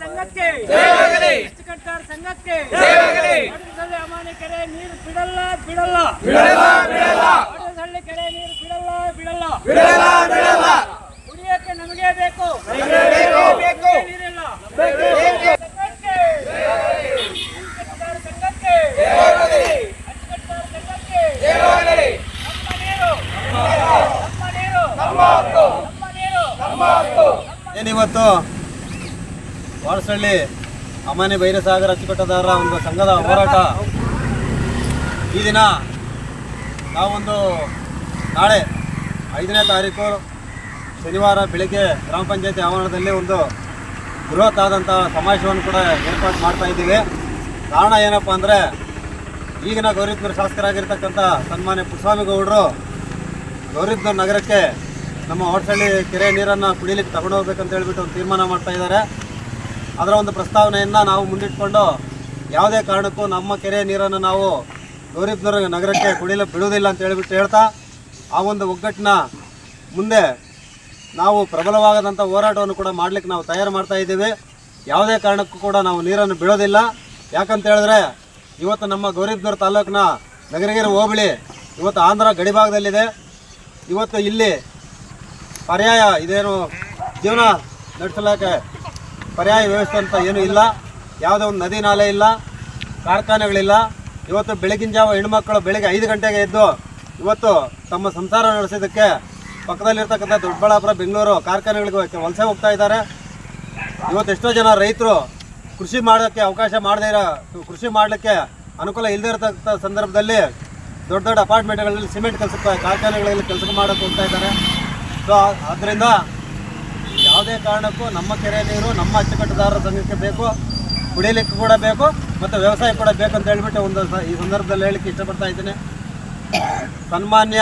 ಸಂಘಕ್ಕೆ. ಕಟ್ಟಾರ ಸಂಘಕ್ಕೆ. ಅಮಾನಿ ಕೆರೆ ನೀರು ಬಿಡಲ್ಲ ಬಿಡಲ್ಲ. ವಡದಸಳ್ಳಿ ಕೆರೆ ನೀರು ಬಿಡಲ್ಲ ಬಿಡಲ್ಲ. ಕುಡಿಯಕ್ಕೆ ನಮಗೆ ಬೇಕು. ನೀರಿಲ್ಲ. ಸಂಘಕ್ಕೆ. ಅಚ್ಚುಕಟ್ಟಾರ ಸಂಘಕ್ಕೆ. ಅಚ್ಚುಕಟ್ಟಾರ ಸಂಘಕ್ಕೆ. ನಮ್ಮ ನೀರು ನಮ್ಮ ನೀರು ನಮ್ಮ ನೀರು ಏನಿವತ್ತು ವಾರಸಳ್ಳಿ ಅಮಾನಿ ಬೈರಸಾಗರ ಅಚ್ಚುಕಟ್ಟದಾರರ ಒಂದು ಸಂಘದ ಹೋರಾಟ. ಈ ದಿನ ನಾವೊಂದು ನಾಳೆ ಐದನೇ ತಾರೀಕು ಶನಿವಾರ ಬೆಳಿಗ್ಗೆ ಗ್ರಾಮ ಪಂಚಾಯತಿ ಆವರಣದಲ್ಲಿ ಒಂದು ಬೃಹತ್ ಆದಂಥ ಸಮಾವೇಶವನ್ನು ಕೂಡ ಏರ್ಪಾಡು ಮಾಡ್ತಾ ಇದ್ದೀವಿ. ಕಾರಣ ಏನಪ್ಪ ಅಂದರೆ ಈಗಿನ ಗೌರಿತ್ನೂರು ಶಾಸಕರಾಗಿರ್ತಕ್ಕಂಥ ಸನ್ಮಾನ್ಯ ಗೌಡರು ಗೌರಿತ್ನೂರು ನಗರಕ್ಕೆ ನಮ್ಮ ಹೊರಸಳ್ಳಿ ಕೆರೆ ನೀರನ್ನು ಕುಡಿಲಿಕ್ಕೆ ತಗೊಂಡು ಹೋಗ್ಬೇಕಂತ ಹೇಳ್ಬಿಟ್ಟು ಒಂದು ತೀರ್ಮಾನ ಮಾಡ್ತಾ ಇದ್ದಾರೆ. ಅದರ ಒಂದು ಪ್ರಸ್ತಾವನೆಯನ್ನು ನಾವು ಮುಂದಿಟ್ಕೊಂಡು ಯಾವುದೇ ಕಾರಣಕ್ಕೂ ನಮ್ಮ ಕೆರೆ ನೀರನ್ನು ನಾವು ಗೌರಿಬ್ನೂರು ನಗರಕ್ಕೆ ಕುಡಿಯಲು ಬಿಡುವುದಿಲ್ಲ ಅಂತ ಹೇಳಿಬಿಟ್ಟು ಹೇಳ್ತಾ, ಆ ಒಂದು ಒಗ್ಗಟ್ಟಿನ ಮುಂದೆ ನಾವು ಪ್ರಬಲವಾಗದಂಥ ಹೋರಾಟವನ್ನು ಕೂಡ ಮಾಡಲಿಕ್ಕೆ ನಾವು ತಯಾರು ಮಾಡ್ತಾ ಇದ್ದೀವಿ. ಯಾವುದೇ ಕಾರಣಕ್ಕೂ ಕೂಡ ನಾವು ನೀರನ್ನು ಬಿಡೋದಿಲ್ಲ. ಯಾಕಂತ ಹೇಳಿದ್ರೆ, ಇವತ್ತು ನಮ್ಮ ಗೌರಿಬ್ನೂರು ತಾಲೂಕಿನ ನಗರಗಿರಿ ಹೋಬಳಿ ಇವತ್ತು ಆಂಧ್ರ ಗಡಿಭಾಗದಲ್ಲಿದೆ. ಇವತ್ತು ಇಲ್ಲಿ ಪರ್ಯಾಯ ಇದೇನು ಜೀವನ ನಡೆಸಲಿಕ್ಕೆ ಪರ್ಯಾಯ ವ್ಯವಸ್ಥೆ ಅಂತ ಏನೂ ಇಲ್ಲ. ಯಾವುದೋ ಒಂದು ನದಿ ನಾಲೆ ಇಲ್ಲ, ಕಾರ್ಖಾನೆಗಳಿಲ್ಲ. ಇವತ್ತು ಬೆಳಗಿನ ಜಾವ ಹೆಣ್ಮಕ್ಳು ಬೆಳಗ್ಗೆ ಐದು ಗಂಟೆಗೆ ಎದ್ದು ಇವತ್ತು ತಮ್ಮ ಸಂಸಾರ ನಡೆಸೋದಕ್ಕೆ ಪಕ್ಕದಲ್ಲಿರ್ತಕ್ಕಂಥ ದೊಡ್ಡಬಳ್ಳಾಪುರ, ಬೆಂಗಳೂರು ಕಾರ್ಖಾನೆಗಳಿಗೆ ವಲಸೆ ಹೋಗ್ತಾ ಇದ್ದಾರೆ. ಇವತ್ತು ಎಷ್ಟೋ ಜನ ರೈತರು ಕೃಷಿ ಮಾಡೋಕ್ಕೆ ಅವಕಾಶ ಮಾಡದೇ ಇರೋ, ಕೃಷಿ ಮಾಡಲಿಕ್ಕೆ ಅನುಕೂಲ ಇಲ್ಲದೇ ಇರತಕ್ಕಂಥ ಸಂದರ್ಭದಲ್ಲಿ ದೊಡ್ಡ ದೊಡ್ಡ ಅಪಾರ್ಟ್ಮೆಂಟ್ಗಳಲ್ಲಿ ಸಿಮೆಂಟ್ ಕೆಲಸಕ್ಕೆ, ಕಾರ್ಖಾನೆಗಳಲ್ಲಿ ಕೆಲಸ ಮಾಡೋಕ್ಕೆ ಹೋಗ್ತಾ ಇದ್ದಾರೆ. ಸೊ ಆದ್ದರಿಂದ ಯಾವುದೇ ಕಾರಣಕ್ಕೂ ನಮ್ಮ ಕೆರೆ ನೀರು ನಮ್ಮ ಅಚ್ಚುಕಟ್ಟುದಾರರ ಸಂಘಕ್ಕೆ ಬೇಕು ಕುಡಿಯಲಿಕ್ಕೆ ಕೂಡ ಬೇಕು, ಮತ್ತು ವ್ಯವಸಾಯ ಕೂಡ ಬೇಕು ಅಂತ ಹೇಳ್ಬಿಟ್ಟು ಒಂದು ಈ ಸಂದರ್ಭದಲ್ಲಿ ಹೇಳಲಿಕ್ಕೆ ಇಷ್ಟಪಡ್ತಾ ಇದ್ದೀನಿ. ಸನ್ಮಾನ್ಯ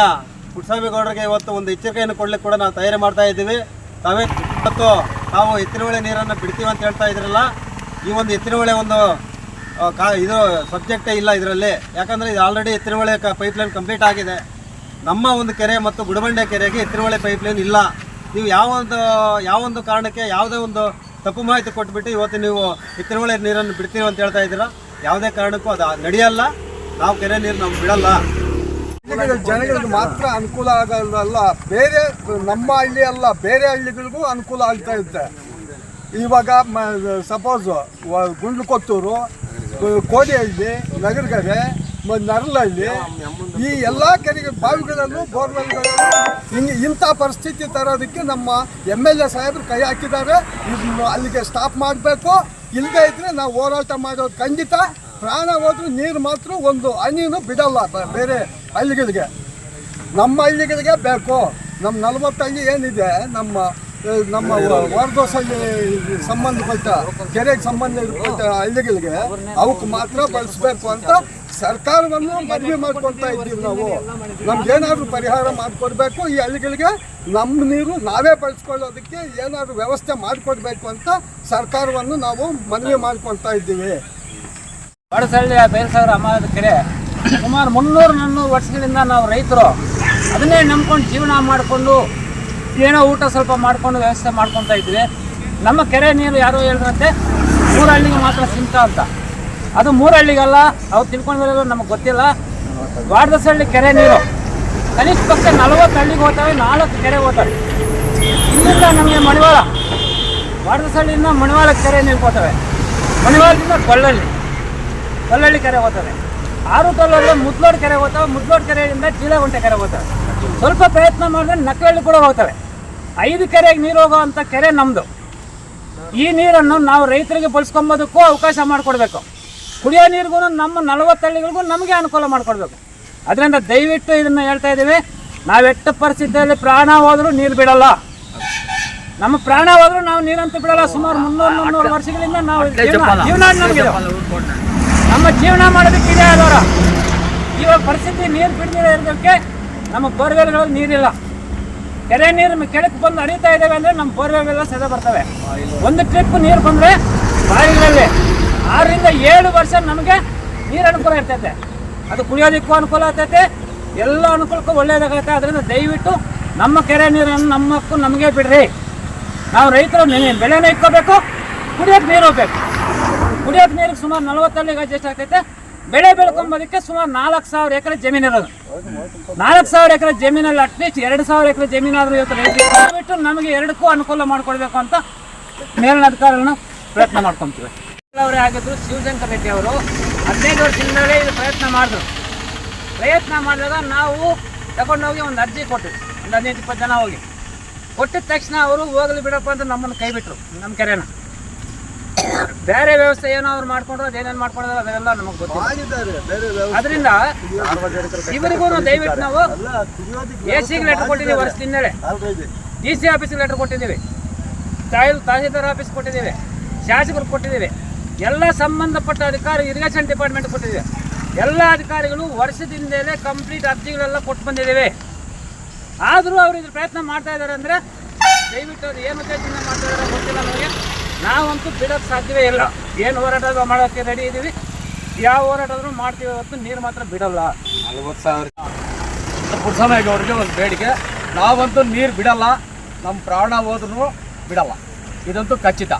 ಪುಟ್ಟಸ್ವಾಮಿ ಗೌಡರಿಗೆ ಇವತ್ತು ಒಂದು ಎಚ್ಚರಿಕೆಯನ್ನು ಕೊಡ್ಲಿಕ್ಕೆ ಕೂಡ ನಾವು ತಯಾರಿ ಮಾಡ್ತಾ ಇದ್ದೀವಿ. ತಾವೇ ಇವತ್ತು ನಾವು ಎತ್ತಿನಹೊಳೆ ನೀರನ್ನು ಬಿಡ್ತೀವಿ ಅಂತ ಹೇಳ್ತಾ ಇದ್ರಲ್ಲ, ಈ ಒಂದು ಎತ್ತಿನಹೊಳೆ ಒಂದು ಕಾ, ಇದು ಸಬ್ಜೆಕ್ಟೇ ಇಲ್ಲ ಇದರಲ್ಲಿ. ಯಾಕಂದರೆ ಇದು ಆಲ್ರೆಡಿ ಎತ್ತಿನಹೊಳೆ ಕ ಪೈಪ್ಲೈನ್ ಕಂಪ್ಲೀಟ್ ಆಗಿದೆ. ನಮ್ಮ ಒಂದು ಕೆರೆ ಮತ್ತು ಗುಡಬಂಡೆ ಕೆರೆಗೆ ಎತ್ತಿನಹೊಳೆ ಪೈಪ್ಲೈನ್ ಇಲ್ಲ. ನೀವು ಯಾವ ಒಂದು ಯಾವ ಒಂದು ಕಾರಣಕ್ಕೆ ಯಾವುದೇ ಒಂದು ತಪ್ಪು ಮಾಹಿತಿ ಕೊಟ್ಬಿಟ್ಟು ಇವತ್ತು ನೀವು ಎತ್ತಿನಹೊಳೆ ನೀರನ್ನು ಬಿಡ್ತೀವಿ ಅಂತ ಹೇಳ್ತಾ ಇದ್ದೀರಾ? ಯಾವುದೇ ಕಾರಣಕ್ಕೂ ಅದು ನಡೆಯಲ್ಲ. ನಾವು ಕೆರೆ ನೀರು ನಾವು ಬಿಡಲ್ಲ. ಜನಗಳಿಗೆ ಮಾತ್ರ ಅನುಕೂಲ ಆಗೋದಲ್ಲ ಬೇರೆ ನಮ್ಮ ಹಳ್ಳಿ ಅಲ್ಲ, ಬೇರೆ ಹಳ್ಳಿಗಳಿಗೂ ಅನುಕೂಲ ಆಗ್ತಾ ಇರುತ್ತೆ. ಇವಾಗ ಸಪೋಸ್ ಗುಂಡ್ಲುಕೊತ್ತೂರು ಕೋಡಿಹಳ್ಳಿ, ನಗರಗರೆ ನರಲಹಳ್ಳಿ ಈ ಎಲ್ಲ ಕೆರೆಗೆ ಬಾವಿಗಳನ್ನು ಬೋರ್ವೆಲ್ಗಳನ್ನು ಹಿಂಗೆ ಇಂಥ ಪರಿಸ್ಥಿತಿ ತರೋದಕ್ಕೆ ನಮ್ಮ ಎಂ ಎಲ್ ಎ ಸಾಹೇಬರು ಕೈ ಹಾಕಿದ್ದಾರೆ. ಇದನ್ನು ಅಲ್ಲಿಗೆ ಸ್ಟಾಪ್ ಮಾಡಬೇಕು. ಇಲ್ಲದೆ ಇದ್ದರೆ ನಾವು ಹೋರಾಟ ಮಾಡೋದು ಖಂಡಿತ. ಪ್ರಾಣ ಹೋದ್ರೂ ನೀರು ಮಾತ್ರ ಒಂದು ಹನಿನೂ ಬಿಡಲ್ಲ ಬೇರೆ ಹಳ್ಳಿಗಳಿಗೆ. ನಮ್ಮ ಹಳ್ಳಿಗಳಿಗೆ ಬೇಕು. ನಮ್ಮ ನಲವತ್ತು ಹಳ್ಳಿ ಏನಿದೆ ನಮ್ಮ ನಮ್ಮ ವಾರದೋಸಲ್ಲಿ ಸಂಬಂಧಪಟ್ಟ, ಕೆರೆಗೆ ಸಂಬಂಧಪಟ್ಟ ಹಳ್ಳಿಗಳಿಗೆ ಅವಕ್ಕೆ ಮಾತ್ರ ಬಳಸಬೇಕು ಅಂತ ಸರ್ಕಾರವನ್ನು ಮನವಿ ಮಾಡ್ಕೊಳ್ತಾ ಇದ್ದೀವಿ ನಾವು. ನಮ್ಗೇನಾದ್ರೂ ಪರಿಹಾರ ಮಾಡಿಕೊಡ್ಬೇಕು, ಈ ಹಳ್ಳಿಗಳಿಗೆ ನಮ್ಮ ನೀರು ನಾವೇ ಬಳಸ್ಕೊಳ್ಳೋದಕ್ಕೆ ಏನಾದರೂ ವ್ಯವಸ್ಥೆ ಮಾಡಿಕೊಡ್ಬೇಕು ಅಂತ ಸರ್ಕಾರವನ್ನು ನಾವು ಮನವಿ ಮಾಡಿಕೊಳ್ತಾ ಇದ್ದೀವಿ. ಬಡಸಳ್ಳಿಯ ಬೇಲ್ಸಾಗರ ಅಮ್ಮದ ಕೆರೆ, ಸುಮಾರು ಮುನ್ನೂರು ನಾನ್ನೂರು ವರ್ಷಗಳಿಂದ ನಾವು ರೈತರು ಅದನ್ನೇ ನಂಬ್ಕೊಂಡು ಜೀವನ ಮಾಡಿಕೊಂಡು ಏನೋ ಊಟ ಸ್ವಲ್ಪ ಮಾಡ್ಕೊಂಡು ವ್ಯವಸ್ಥೆ ಮಾಡ್ಕೊತಾ ಇದ್ವಿ. ನಮ್ಮ ಕೆರೆ ನೀರು ಯಾರೋ ಹೇಳಿದ್ರಂತೆ ಮೂರು ಹಳ್ಳಿಗೆ ಮಾತ್ರ ಸಿಂತ ಅಂತ. ಅದು ಮೂರಹಳ್ಳಿಗಲ್ಲ, ಅವ್ರು ತಿಳ್ಕೊಂಡಿರೋದು ನಮಗೆ ಗೊತ್ತಿಲ್ಲ. ವಾರದಸಳ್ಳಿ ಕೆರೆ ನೀರು. ಕನಿಷ್ಠ ಪಕ್ಷ ನಲವತ್ತು ಹಳ್ಳಿಗೆ ಹೋಗ್ತವೆ, ನಾಲ್ಕು ಕೆರೆ ಹೋಗ್ತವೆ. ಇಲ್ಲಿಂದ ನಮಗೆ ಮಣಿವಾಳ ವಾರದಸಳ್ಳಿಯಿಂದ ಮಣಿವಾಳ ಕೆರೆ ನೀರು ಹೋಗ್ತವೆ. ಮಣಿವಾಳದಿಂದ ಕೊಳ್ಳಳ್ಳಿ ಕಲ್ಲಳ್ಳಿ ಕೆರೆ ಹೋಗ್ತವೆ. ಆರು ಟೋಲಲ್ಲಿ ಮುದ್ಲೋಡ್ ಕೆರೆ ಹೋಗ್ತವೆ, ಮುದ್ಲೋಡ್ ಕೆರೆಯಿಂದ ಚೀಲಗುಂಟೆ ಕೆರೆ ಹೋಗ್ತವೆ. ಸ್ವಲ್ಪ ಪ್ರಯತ್ನ ಮಾಡಿದ್ರೆ ನಕಲಳ್ಳಿ ಕೂಡ ಹೋಗ್ತವೆ. ಐದು ಕೆರೆಗೆ ನೀರು ಹೋಗೋವಂಥ ಕೆರೆ ನಮ್ಮದು ಈ ನೀರನ್ನು ನಾವು ರೈತರಿಗೆ ಬಳಸ್ಕೊಂಬೋದಕ್ಕೂ ಅವಕಾಶ ಮಾಡಿಕೊಡ್ಬೇಕು. ಕುಡಿಯೋ ನೀರಿಗೂ ನಮ್ಮ ನಲವತ್ತು ಹಳ್ಳಿಗಳಿಗೂ ನಮಗೆ ಅನುಕೂಲ ಮಾಡಿಕೊಡ್ಬೇಕು. ಅದರಿಂದ ದಯವಿಟ್ಟು ಇದನ್ನು ಹೇಳ್ತಾ ಇದ್ದೀವಿ. ನಾವೆಟ್ಟು ಪರಿಸ್ಥಿತಿಯಲ್ಲಿ ಪ್ರಾಣ ಹೋದರೂ ನೀರು ಬಿಡಲ್ಲ. ನಮ್ಮ ಪ್ರಾಣ ಹೋದ್ರೂ ನಾವು ನೀರಂತೂ ಬಿಡಲ್ಲ. ಸುಮಾರು ಮುನ್ನೂರು ಮುನ್ನೂರು ವರ್ಷಗಳಿಂದ ನಾವು ಜೀವನ ನಮಗಿದೆ. ನಮ್ಮ ಜೀವನ ಮಾಡೋದಕ್ಕೆ ಇದೆ ಅದರ ಇವಾಗ ಪರಿಸ್ಥಿತಿ ನೀರು ಬಿಡದಿರೋ ಇರೋದಕ್ಕೆ ನಮ್ಮ ಬೋರ್ವೆಲ್ಗಳಲ್ಲಿ ನೀರಿಲ್ಲ. ಕೆರೆ ನೀರು ಕೆಳಕ್ಕೆ ಬಂದು ಹರಿತಾ ಇದ್ದಾವೆ ಅಂದರೆ ನಮ್ಮ ಬೋರ್ವೆಲ್ಲ ಸೆದೆ ಬರ್ತವೆ. ಒಂದು ಟ್ರಿಪ್ ನೀರು ಬಂದರೆ ಬಾವಿಗಳಲ್ಲಿ ಆರರಿಂದ ಏಳು ವರ್ಷ ನಮಗೆ ನೀರು ಅನುಕೂಲ ಇರ್ತೈತೆ. ಅದು ಕುಡಿಯೋದಕ್ಕೂ ಅನುಕೂಲ ಆಗ್ತೈತೆ, ಎಲ್ಲ ಅನುಕೂಲಕ್ಕೂ ಒಳ್ಳೇದಾಗತ್ತೆ. ಅದರಿಂದ ದಯವಿಟ್ಟು ನಮ್ಮ ಕೆರೆ ನೀರನ್ನು ನಮ್ಮಕ್ಕೂ ನಮಗೆ ಬಿಡ್ರಿ. ನಾವು ರೈತರು ಬೆಳೆನೇ ಇಟ್ಕೋಬೇಕು ಕುಡಿಯೋಕ್ಕೆ ನೀರು ಹೋಗ್ಬೇಕು. ಕುಡಿಯೋಕ್ಕೆ ನೀರಿಗೆ ಸುಮಾರು ನಲವತ್ತಲ್ಲಿ ಗಜ ಎಷ್ಟಾಗ್ತೈತೆ? ಬೆಳೆ ಬೆಳ್ಕೊಂಬೋದಕ್ಕೆ ಸುಮಾರು ನಾಲ್ಕು ಸಾವಿರ ಎಕರೆ ಜಮೀನು ಇರೋದು. ನಾಲ್ಕು ಸಾವಿರ ಎಕರೆ ಜಮೀನಲ್ಲಿ ಅಟ್ಲೀಸ್ಟ್ ಎರಡು ಸಾವಿರ ಎಕರೆ ಜಮೀನಾದರೂ ಇವತ್ತು ಬಿಟ್ಟು ನಮಗೆ ಎರಡಕ್ಕೂ ಅನುಕೂಲ ಮಾಡಿಕೊಡ್ಬೇಕು ಅಂತ ಮೇಲಿನ ಅಧಿಕಾರಿಗಳನ್ನ ಪ್ರಯತ್ನ ಮಾಡ್ಕೊತೀವಿ. ಅವರೇ ಆಗಿದ್ರು ಶಿವಶಂಕರ್ ರೆಡ್ಡಿ ಅವರು. ಹದಿನೈದು ವರ್ಷದಿಂದಲೇ ಇದು ಪ್ರಯತ್ನ ಮಾಡಿದ್ರು. ಪ್ರಯತ್ನ ಮಾಡಿದಾಗ ನಾವು ತಗೊಂಡೋಗಿ ಒಂದು ಅರ್ಜಿ ಕೊಟ್ವಿ. ಒಂದು ಹದಿನೈದು ಇಪ್ಪತ್ತು ಜನ ಹೋಗಿ. ಕೊಟ್ಟಿದ ತಕ್ಷಣ ಅವರು ಹೋಗಲಿ ಬಿಡಪ್ಪ ಅಂತ ನಮ್ಮನ್ನು ಕೈ ಬಿಟ್ಟರು ನಮ್ಮ ಕೆರೆನ. ಬೇರೆ ವ್ಯವಸ್ಥೆ ಏನೋ ಮಾಡ್ಕೊಂಡ್ರೆ ಮಾಡ್ಕೊಂಡ್ರು ಅದೇನೇನು ಮಾಡ್ಕೊಂಡ್ರು ಅದೆಲ್ಲ ನಮಗೆ ಗೊತ್ತಿಲ್ಲ. ಅದರಿಂದ ಇವರಿಗೂ ದಯವಿಟ್ಟು ನಾವು ಎ ಸಿಗೆ ಲೆಟರ್ ಕೊಟ್ಟಿದ್ದೀವಿ ವರ್ಷದಿಂದಲೇ ಆಲ್ರೆಡಿ ಡಿ ಸಿ ಆಫೀಸ್ಗೆ ಲೆಟರ್ ಕೊಟ್ಟಿದ್ದೀವಿ. ತಾಯಿಲ್ ತಹಸೀಲ್ದಾರ್ ಆಫೀಸ್ ಕೊಟ್ಟಿದ್ದೀವಿ. ಶಾಸಕರು ಕೊಟ್ಟಿದ್ದೀವಿ. ಎಲ್ಲ ಸಂಬಂಧಪಟ್ಟ ಅಧಿಕಾರಿ ಇರಿಗೇಷನ್ ಡಿಪಾರ್ಟ್ಮೆಂಟ್ ಕೊಟ್ಟಿದ್ದೀವಿ. ಎಲ್ಲ ಅಧಿಕಾರಿಗಳು ವರ್ಷದಿಂದಲೇ ಕಂಪ್ಲೀಟ್ ಅರ್ಜಿಗಳೆಲ್ಲ ಕೊಟ್ಟು ಬಂದಿದ್ದೇವೆ. ಆದರೂ ಅವರು ಇದ್ರ ಪ್ರಯತ್ನ ಮಾಡ್ತಾ ಇದ್ದಾರೆ ಅಂದರೆ ದಯವಿಟ್ಟು ಅದು ಏನು ಉದ್ದೇಶದಿಂದ ಮಾಡ್ತಾ ಇದ್ದಾರೆ ಗೊತ್ತಿಲ್ಲ ನಮಗೆ. ನಾವಂತೂ ಬಿಡೋಕ್ಕೆ ಸಾಧ್ಯವೇ ಇಲ್ಲ. ಏನು ಹೋರಾಟ ಮಾಡೋಕ್ಕೆ ರೆಡಿ ಇದ್ದೀವಿ ಯಾವ ಹೋರಾಟ ಆದರೂ ಮಾಡ್ತೀವಿ ಅವತ್ತು ನೀರು ಮಾತ್ರ ಬಿಡಲ್ಲ. ನಲ್ವತ್ತು ಸಾವಿರ. ಪುಟ್ಸಮೇಗೌಡರಿಗೆ ಒಂದು ಬೇಡಿಕೆ. ನಾವಂತೂ ನೀರು ಬಿಡಲ್ಲ. ನಮ್ಮ ಪ್ರಾಣ ಹೋದ್ರೂ ಬಿಡಲ್ಲ. ಇದಂತೂ ಖಚಿತ.